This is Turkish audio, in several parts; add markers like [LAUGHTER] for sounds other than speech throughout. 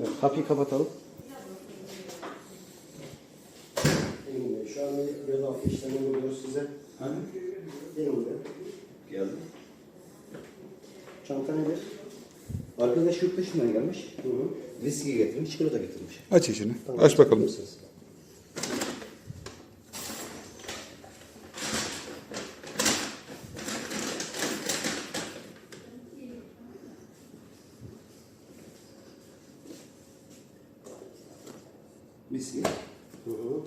Evet, kapıyı kapatalım. Şu an bir vedalı işlemi uyguluyoruz size. Hani? Gelin buraya. Geldim. Çanta nedir? Arkadaş yurt dışından gelmiş. Hı hı. Viski getirmiş, çikolata getirmiş. Aç içini. Tamam, Aç bakalım. mısınız? Hı hı.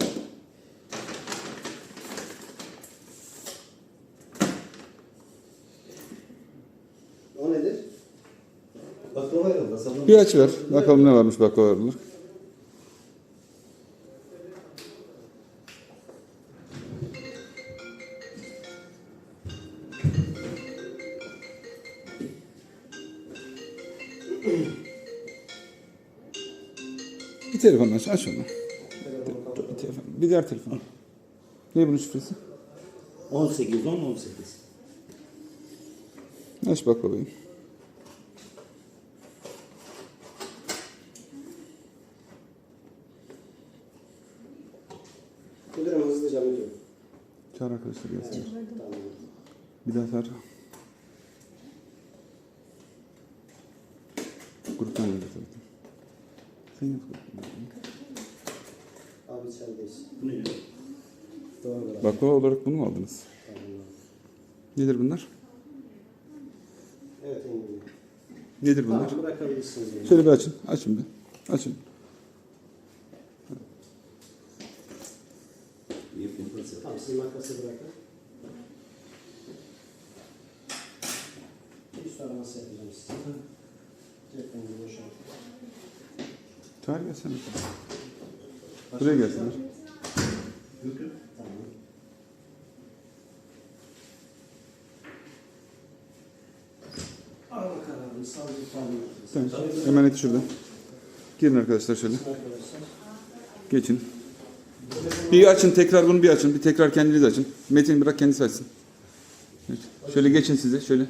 O nedir? Baklava. Sabun. Bir aç ver. Bakalım ne varmış baklavalar. [CLEARS THROAT] Bir telefon aç. Aç onu. Telefonu kapatalım. Telefon. Bir diğer telefon. Ne bunun şifresi? 18, 10, 18. Aç baklavayı. Müdürüm hızlıca müdürüm. Çağır arkadaşlar gelsin. Bir daha çağır. Gruptan geldi tabii. Abi içerideyiz. Bu ne ya? Doğru. Baklava olarak bunu mu aldınız? Nedir bunlar? Evet. Nedir bunlar? Tamam bırakabilirsiniz. beni. Şöyle bir açın. Açın bir. Açın. Tamam siz makası bırakın. Üst araması yapacağım size. Ceplerinizi boşaltın. Çağır gelsene. Buraya gelsinler. Tamam. Tamam. Emaneti şurada. Girin arkadaşlar şöyle. Geçin. Bir açın tekrar bunu bir açın. Bir tekrar kendiniz açın. Metin bırak kendisi açsın. Evet. Şöyle geçin size. Şöyle.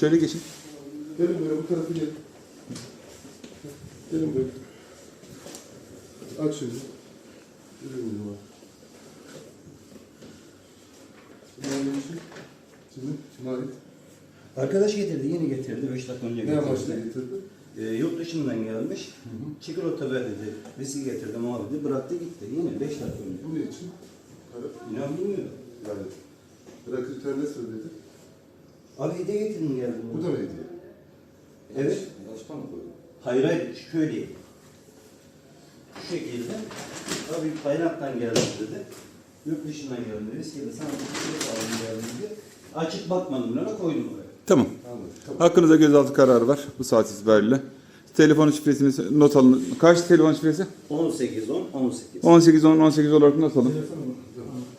Şöyle geçin. Gelin böyle bu tarafa gelin. Gelin böyle. Aç şöyle. Gelin bak. Şimdi? Şimdi. Arkadaş getirdi, yeni getirdi. 5 dakika önce Ne getirdi. amaçla getirdi? Ee, yurt dışından gelmiş. Çikolata ver dedi. Viski getirdim abi dedi. Bıraktı gitti. Yine 5 dakika önce. Bu ne için? Para. İnan bilmiyorum. Yani. Bırakırken ne söyledi? Abi hediye getirdin geldi. Bu da mı hediye? Evet. Başka mı koydun? Hayır hayır şöyle. Şu şekilde. Abi Tayland'dan geldim dedi. Yurt dışından geldim dedi. Viski'de sana bir şey aldım geldim dedi. Açıp bakmadım bile koydum oraya. Tamam. Tamam. Tamam. Hakkınızda gözaltı kararı var bu saat itibariyle. Telefon şifresini not alın. Kaç telefon şifresi? 18 10 18. 18 10 18 olarak not alın.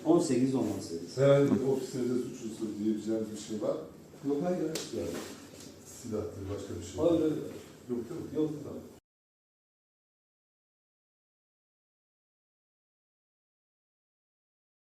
Tamam. 18 10 18. Herhangi bir ofisinizde suç unsuru diyebileceğiniz bir şey var. Yok hayır. Yani silahtır, başka bir şey. Hayır hayır. Yok değil mi? Yok. Tamam.